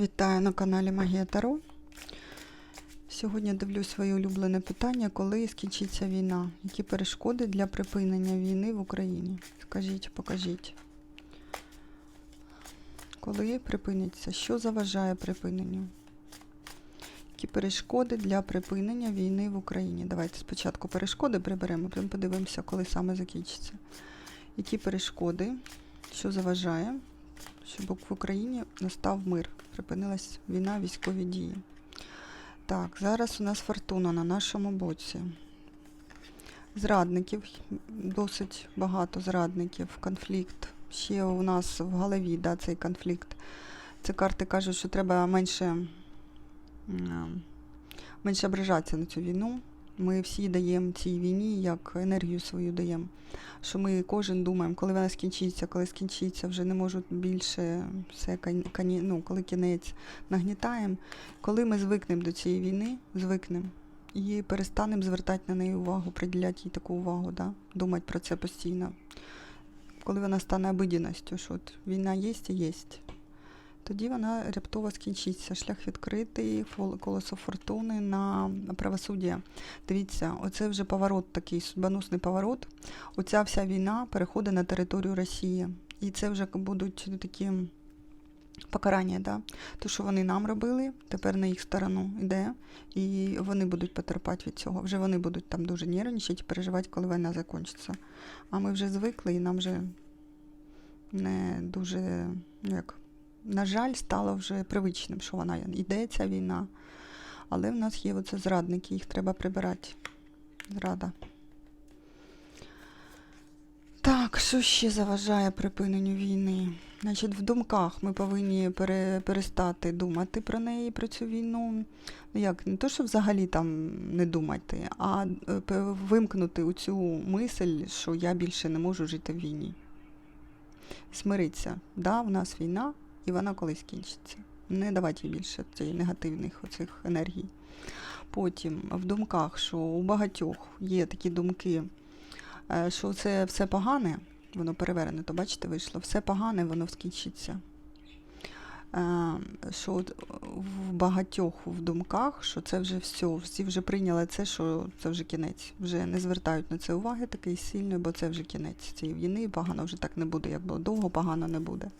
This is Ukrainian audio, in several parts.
Вітаю на каналі Магія Таро. Сьогодні дивлюсь своє улюблене питання, коли скінчиться війна. Які перешкоди для припинення війни в Україні? Скажіть, покажіть. Коли припиниться? Що заважає припиненню? Які перешкоди для припинення війни в Україні? Давайте спочатку перешкоди приберемо, потім подивимося, коли саме закінчиться. Які перешкоди, що заважає, щоб в Україні настав мир, припинилась війна, військові дії. Так, зараз у нас фортуна на нашому боці. Зрадників, досить багато зрадників, конфлікт. Ще у нас в голові да, цей конфлікт. Це карти кажуть, що треба менше, менше ображатися на цю війну. Ми всі даємо цій війні як енергію свою даємо. Що ми кожен думаємо, коли вона скінчиться, коли скінчиться, вже не можуть більше все ну, коли кінець нагнітаємо. Коли ми звикнемо до цієї війни, звикнемо і перестанемо звертати на неї увагу, приділяти їй таку увагу, да? думати про це постійно. Коли вона стане обидяністю, що от війна є і є. Тоді вона раптово скінчиться. Шлях відкритий, колесо фортуни на правосуддя. Дивіться, оце вже поворот такий, судьбоносний поворот. Оця вся війна переходить на територію Росії. І це вже будуть такі покарання, да? То, що вони нам робили, тепер на їх сторону йде, і вони будуть потерпати від цього. Вже вони будуть там дуже нервничати переживати, коли війна закінчиться. А ми вже звикли, і нам вже не дуже, ну як, на жаль, стало вже привичним, що вона йде, ця війна. Але в нас є оце зрадники, їх треба прибирати. Зрада. Так, що ще заважає припиненню війни? Значить, в думках ми повинні пере, перестати думати про неї, про цю війну. Ну як, не то, що взагалі там не думати, а е, вимкнути у цю мисль, що я більше не можу жити в війні. Смиритися. Да, в нас війна, і вона колись кінчиться. Не давати їй більше цієї негативних оцих енергій. Потім в думках, що у багатьох є такі думки, е, що це все погане, воно перевернуто, то бачите, вийшло, все погане, воно скінчиться. Е, Що от в багатьох в думках, що це вже все, всі вже прийняли це, що це вже кінець. Вже не звертають на це уваги такий сильної, бо це вже кінець цієї війни, погано вже так не буде, як було довго, погано не буде.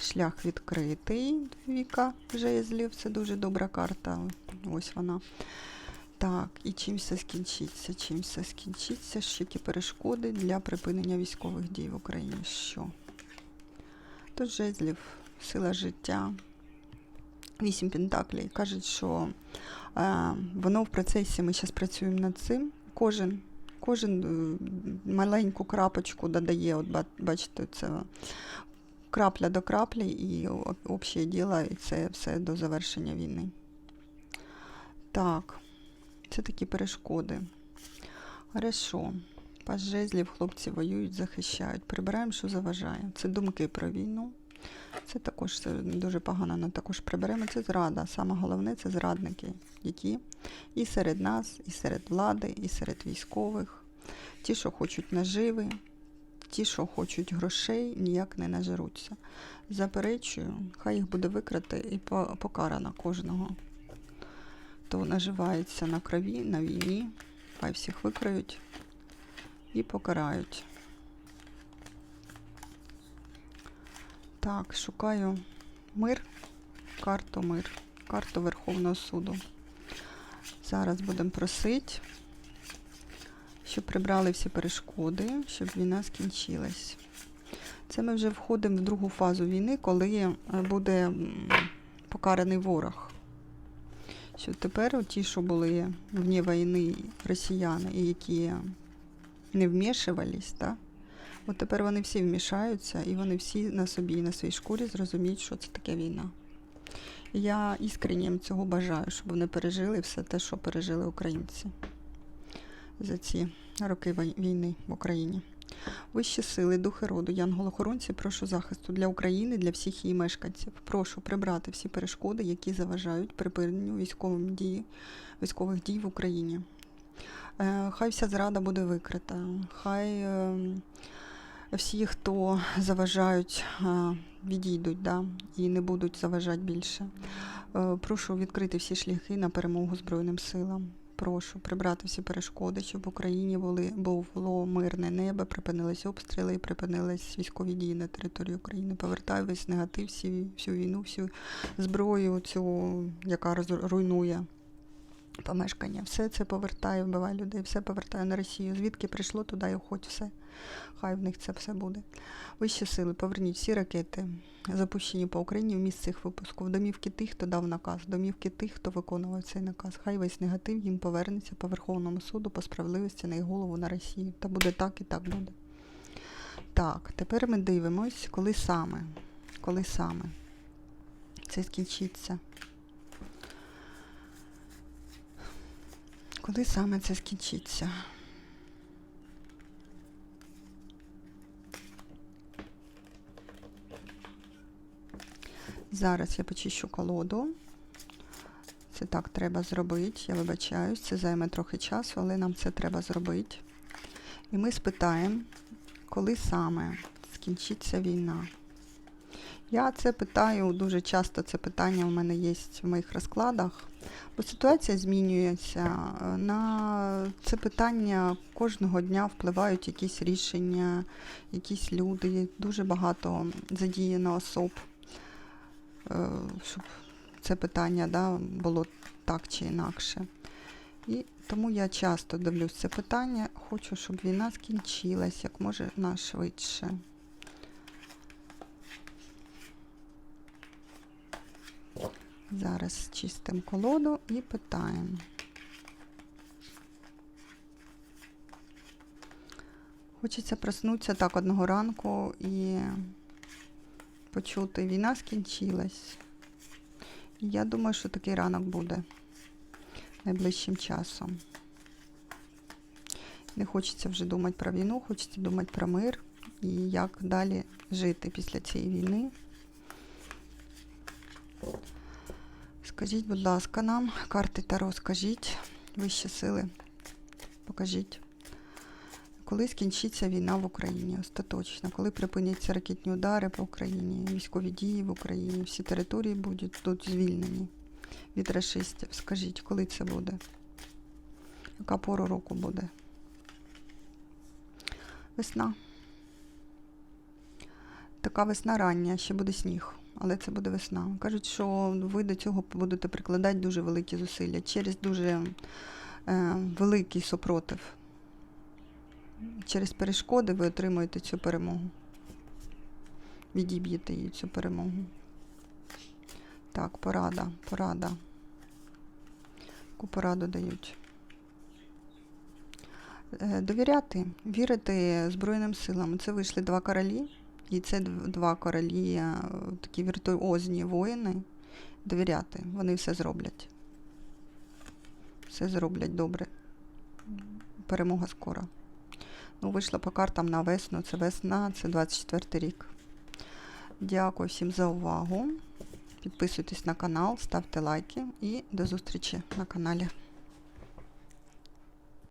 Шлях відкритий, Віка жезлів, це дуже добра карта. Ось вона. Так, і чим все скінчиться? Чим все скінчиться? Що які перешкоди для припинення військових дій в Україні? Що? Тут жезлів, сила життя. Вісім пентаклей. Кажуть, що е, воно в процесі, ми зараз працюємо над цим. Кожен, кожен е, маленьку крапочку додає, от бачите, це крапля до краплі і о- общее діло, і це все до завершення війни. Так, це такі перешкоди. Хорошо. Пас жезлів хлопці воюють, захищають. Прибираємо, що заважає. Це думки про війну. Це також це дуже погано, але також приберемо. Це зрада. Саме головне це зрадники, які і серед нас, і серед влади, і серед військових. Ті, що хочуть наживи, ті, що хочуть грошей, ніяк не нажируться. Заперечую, хай їх буде викрити і покарано кожного. Хто наживається на крові, на війні, хай всіх викриють і покарають. Так, шукаю мир, карту мир, карту Верховного суду. Зараз будемо просити, щоб прибрали всі перешкоди, щоб війна скінчилась. Це ми вже входимо в другу фазу війни, коли е, буде покараний ворог. Що тепер ті, що були вне війни росіяни, і які не вмішувались, да? От тепер вони всі вмішаються, і вони всі на собі, на своїй шкурі зрозуміють, що це таке війна. Я іскренні їм цього бажаю, щоб вони пережили все те, що пережили українці за ці роки війни в Україні. Вищі сили, духи роду, янголохоронці, прошу захисту для України, для всіх її мешканців. Прошу прибрати всі перешкоди, які заважають припиненню військовим військових дій в Україні. Е, Хай вся зрада буде викрита, хай ем, всі, хто заважають, е, відійдуть да, і не будуть заважати більше. Е, Прошу відкрити всі шляхи на перемогу Збройним силам. Прошу прибрати всі перешкоди, щоб в Україні були, було мирне небо, припинились обстріли і припинились військові дії на території України. Повертаю весь негатив, всі, всю війну, всю зброю, цю, яка роз- руйнує помешкання. Все це повертаю, вбиває людей, все повертаю на Росію. Звідки прийшло, туди і уходь все. Хай в них це все буде. Вищі сили, поверніть всі ракети, запущені по Україні в місце їх випуску, в домівки тих, хто дав наказ, домівки тих, хто виконував цей наказ. Хай весь негатив їм повернеться по Верховному суду, по справедливості на їх голову на Росію. Та буде так і так буде. Так, тепер ми дивимось, коли саме. Коли саме це скінчиться. Коли саме це скінчиться? Зараз я почищу колоду. Це так треба зробити. Я вибачаюсь, це займе трохи часу, але нам це треба зробити. І ми спитаємо, коли саме скінчиться війна. Я це питаю дуже часто. Це питання у мене є в моїх розкладах, бо ситуація змінюється. На це питання кожного дня впливають якісь рішення, якісь люди, дуже багато задіяно особ, е, щоб це питання да, було так чи інакше. І тому я часто дивлюсь це питання. Хочу, щоб війна скінчилась як можна швидше. Зараз чистимо колоду і питаємо. Хочеться проснутися так одного ранку і почути, війна скінчилась. Я думаю, що такий ранок буде найближчим часом. Не хочеться вже думати про війну, хочеться думати про мир і як далі жити після цієї війни. Скажіть, будь ласка, нам, карти Таро, скажіть, вищі сили, покажіть, коли скінчиться війна в Україні остаточно, коли припиняться ракетні удари по Україні, військові дії в Україні, всі території будуть тут звільнені від рашистів. Скажіть, коли це буде? Яка пора року буде? Весна. Така весна рання, ще буде сніг, але це буде весна. Кажуть, що ви до цього будете прикладати дуже великі зусилля через дуже е, великий супротив. Через перешкоди ви отримуєте цю перемогу. Відіб'єте її цю перемогу. Так, порада, порада. Яку пораду дають? Е, Довіряти, вірити Збройним силам. Це вийшли два королі, і це два королі, е, такі віртуозні воїни. Довіряти, вони все зроблять. Все зроблять добре. Перемога скоро. Ну, вийшла по картам на весну. Це весна, це 24 рік. Дякую всім за увагу. Підписуйтесь на канал, ставте лайки і до зустрічі на каналі.